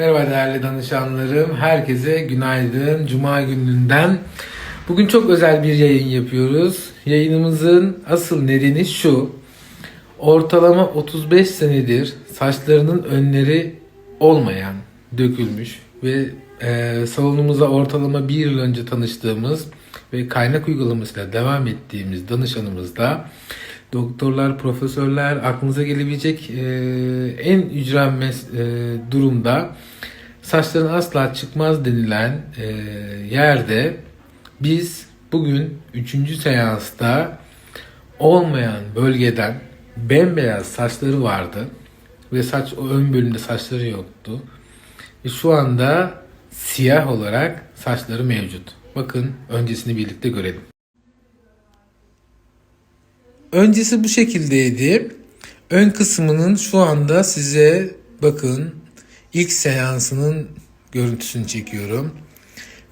Merhaba değerli danışanlarım. Herkese günaydın. Cuma gününden. Bugün çok özel bir yayın yapıyoruz. Yayınımızın asıl nedeni şu. Ortalama 35 senedir saçlarının önleri olmayan, dökülmüş ve e, salonumuza ortalama bir yıl önce tanıştığımız ve kaynak uygulamasıyla devam ettiğimiz danışanımızda doktorlar, profesörler aklınıza gelebilecek e, en ücra mes- e, durumda saçların asla çıkmaz denilen e, yerde biz bugün 3. seansta olmayan bölgeden bembeyaz saçları vardı ve saç o ön bölümde saçları yoktu. Ve şu anda siyah olarak saçları mevcut. Bakın öncesini birlikte görelim. Öncesi bu şekildeydi. Ön kısmının şu anda size bakın ilk seansının görüntüsünü çekiyorum.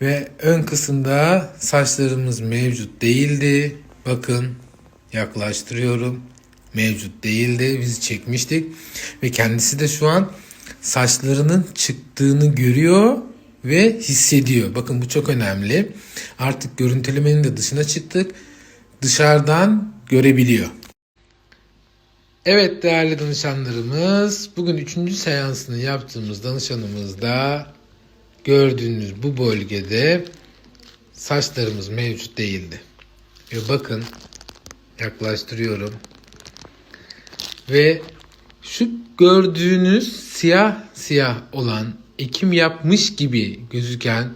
Ve ön kısımda saçlarımız mevcut değildi. Bakın yaklaştırıyorum. Mevcut değildi. Biz çekmiştik. Ve kendisi de şu an saçlarının çıktığını görüyor ve hissediyor. Bakın bu çok önemli. Artık görüntülemenin de dışına çıktık. Dışarıdan görebiliyor. Evet değerli danışanlarımız, bugün üçüncü seansını yaptığımız danışanımızda gördüğünüz bu bölgede saçlarımız mevcut değildi. Ve bakın yaklaştırıyorum. Ve şu gördüğünüz siyah siyah olan ekim yapmış gibi gözüken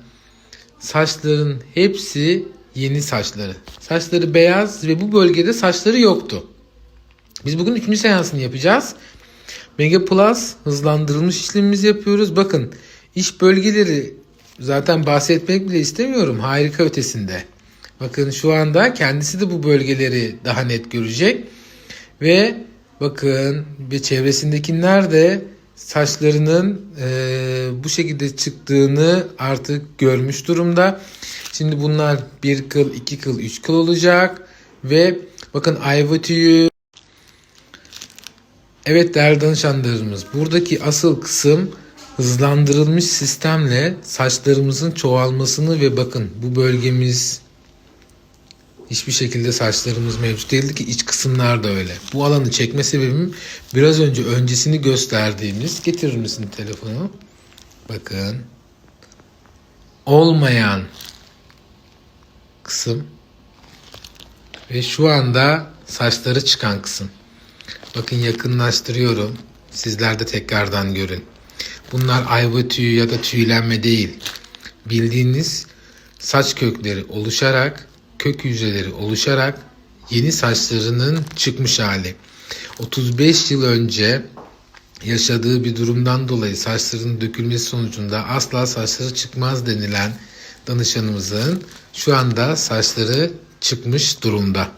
saçların hepsi yeni saçları. Saçları beyaz ve bu bölgede saçları yoktu. Biz bugün üçüncü seansını yapacağız. Mega Plus hızlandırılmış işlemimizi yapıyoruz. Bakın iş bölgeleri zaten bahsetmek bile istemiyorum. Harika ötesinde. Bakın şu anda kendisi de bu bölgeleri daha net görecek. Ve bakın ve çevresindekiler de saçlarının e, bu şekilde çıktığını artık görmüş durumda. Şimdi bunlar bir kıl, iki kıl, üç kıl olacak. Ve bakın ayva tüyü. Evet değerli danışanlarımız buradaki asıl kısım hızlandırılmış sistemle saçlarımızın çoğalmasını ve bakın bu bölgemiz hiçbir şekilde saçlarımız mevcut değildi ki iç kısımlar da öyle. Bu alanı çekme sebebim biraz önce öncesini gösterdiğimiz getirir misin telefonu? Bakın olmayan kısım ve şu anda saçları çıkan kısım. Bakın yakınlaştırıyorum. Sizler de tekrardan görün. Bunlar ayva tüyü ya da tüylenme değil. Bildiğiniz saç kökleri oluşarak, kök hücreleri oluşarak yeni saçlarının çıkmış hali. 35 yıl önce yaşadığı bir durumdan dolayı saçlarının dökülmesi sonucunda asla saçları çıkmaz denilen danışanımızın şu anda saçları çıkmış durumda.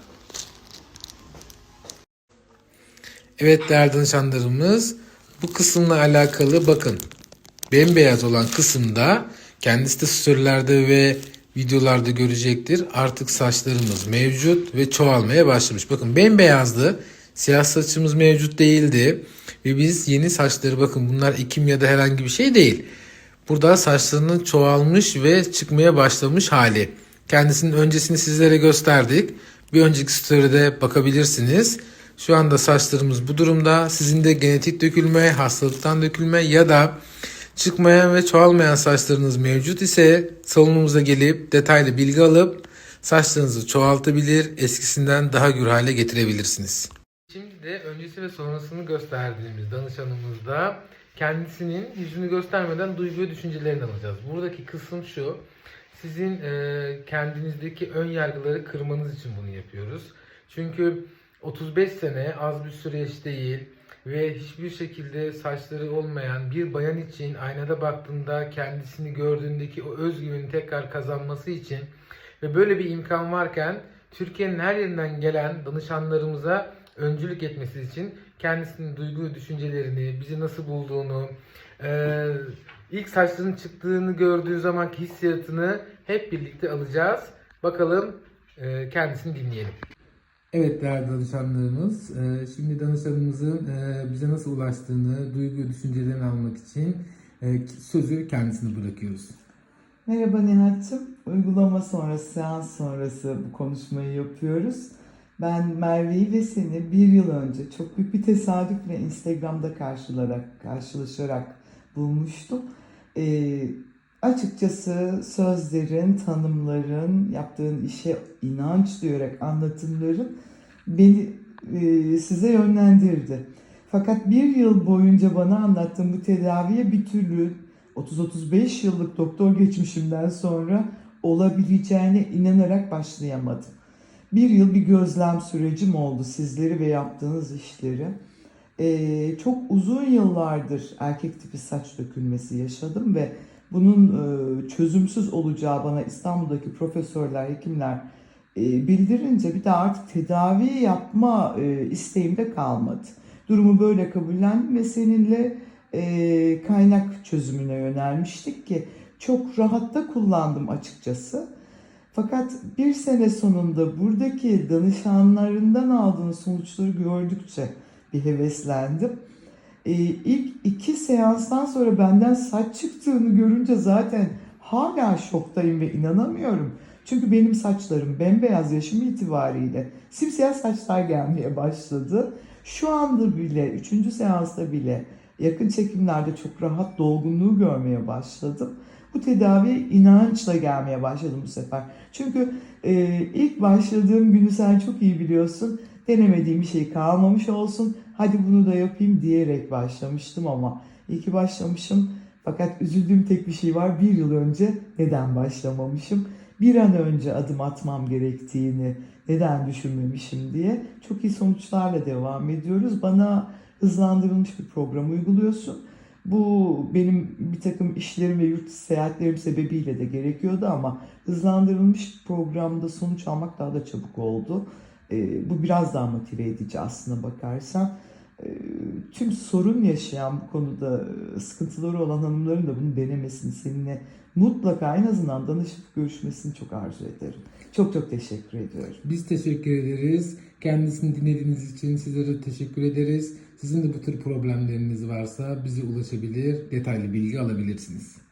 Evet değerli danışanlarımız bu kısımla alakalı bakın bembeyaz olan kısımda kendisi de storylerde ve videolarda görecektir. Artık saçlarımız mevcut ve çoğalmaya başlamış. Bakın bembeyazdı. Siyah saçımız mevcut değildi. Ve biz yeni saçları bakın bunlar ekim ya da herhangi bir şey değil. Burada saçlarının çoğalmış ve çıkmaya başlamış hali. Kendisinin öncesini sizlere gösterdik. Bir önceki story'de bakabilirsiniz. Şu anda saçlarımız bu durumda. Sizin de genetik dökülme, hastalıktan dökülme ya da çıkmayan ve çoğalmayan saçlarınız mevcut ise salonumuza gelip detaylı bilgi alıp saçlarınızı çoğaltabilir, eskisinden daha gür hale getirebilirsiniz. Şimdi de öncesi ve sonrasını gösterdiğimiz danışanımızda kendisinin yüzünü göstermeden duygu ve düşüncelerini alacağız. Buradaki kısım şu. Sizin e, kendinizdeki ön yargıları kırmanız için bunu yapıyoruz. Çünkü 35 sene az bir süreç değil ve hiçbir şekilde saçları olmayan bir bayan için aynada baktığında kendisini gördüğündeki o özgüveni tekrar kazanması için ve böyle bir imkan varken Türkiye'nin her yerinden gelen danışanlarımıza öncülük etmesi için kendisinin duygu ve düşüncelerini, bizi nasıl bulduğunu, eee, ilk saçlarının çıktığını gördüğü zamanki hissiyatını hep birlikte alacağız. Bakalım eee, kendisini dinleyelim. Evet değerli danışanlarımız, e, şimdi danışanımızın e, bize nasıl ulaştığını, duygu ve düşüncelerini almak için e, sözü kendisine bırakıyoruz. Merhaba Nihat'cığım. Uygulama sonrası, seans sonrası bu konuşmayı yapıyoruz. Ben Merve'yi ve seni bir yıl önce çok büyük bir tesadüfle Instagram'da karşılarak, karşılaşarak bulmuştum. Ee, açıkçası sözlerin, tanımların, yaptığın işe inanç duyarak anlatımların beni e, size yönlendirdi. Fakat bir yıl boyunca bana anlattığın bu tedaviye bir türlü 30-35 yıllık doktor geçmişimden sonra olabileceğine inanarak başlayamadım. Bir yıl bir gözlem sürecim oldu sizleri ve yaptığınız işleri. Ee, çok uzun yıllardır erkek tipi saç dökülmesi yaşadım ve bunun e, çözümsüz olacağı bana İstanbul'daki profesörler, hekimler e, bildirince bir de artık tedavi yapma e, isteğim de kalmadı. Durumu böyle kabullendim ve seninle e, kaynak çözümüne yönelmiştik ki çok rahatta kullandım açıkçası. Fakat bir sene sonunda buradaki danışanlarından aldığın sonuçları gördükçe bir heveslendim. E, ilk iki seanstan sonra benden saç çıktığını görünce zaten hala şoktayım ve inanamıyorum. Çünkü benim saçlarım bembeyaz yaşım itibariyle simsiyah saçlar gelmeye başladı. Şu anda bile, üçüncü seansta bile yakın çekimlerde çok rahat dolgunluğu görmeye başladım. Bu tedaviye inançla gelmeye başladım bu sefer. Çünkü e, ilk başladığım günü sen çok iyi biliyorsun. Denemediğim bir şey kalmamış olsun. Hadi bunu da yapayım diyerek başlamıştım ama iyi ki başlamışım. Fakat üzüldüğüm tek bir şey var. Bir yıl önce neden başlamamışım? Bir an önce adım atmam gerektiğini neden düşünmemişim diye çok iyi sonuçlarla devam ediyoruz. Bana hızlandırılmış bir program uyguluyorsun. Bu benim bir takım işlerim ve yurt seyahatlerim sebebiyle de gerekiyordu ama hızlandırılmış programda sonuç almak daha da çabuk oldu. Ee, bu biraz daha motive edici aslına bakarsan. Ee, tüm sorun yaşayan bu konuda e, sıkıntıları olan hanımların da bunu denemesini seninle mutlaka en azından danışıp görüşmesini çok arzu ederim. Çok çok teşekkür ediyorum. Biz teşekkür ederiz. Kendisini dinlediğiniz için sizlere teşekkür ederiz. Sizin de bu tür problemleriniz varsa bize ulaşabilir, detaylı bilgi alabilirsiniz.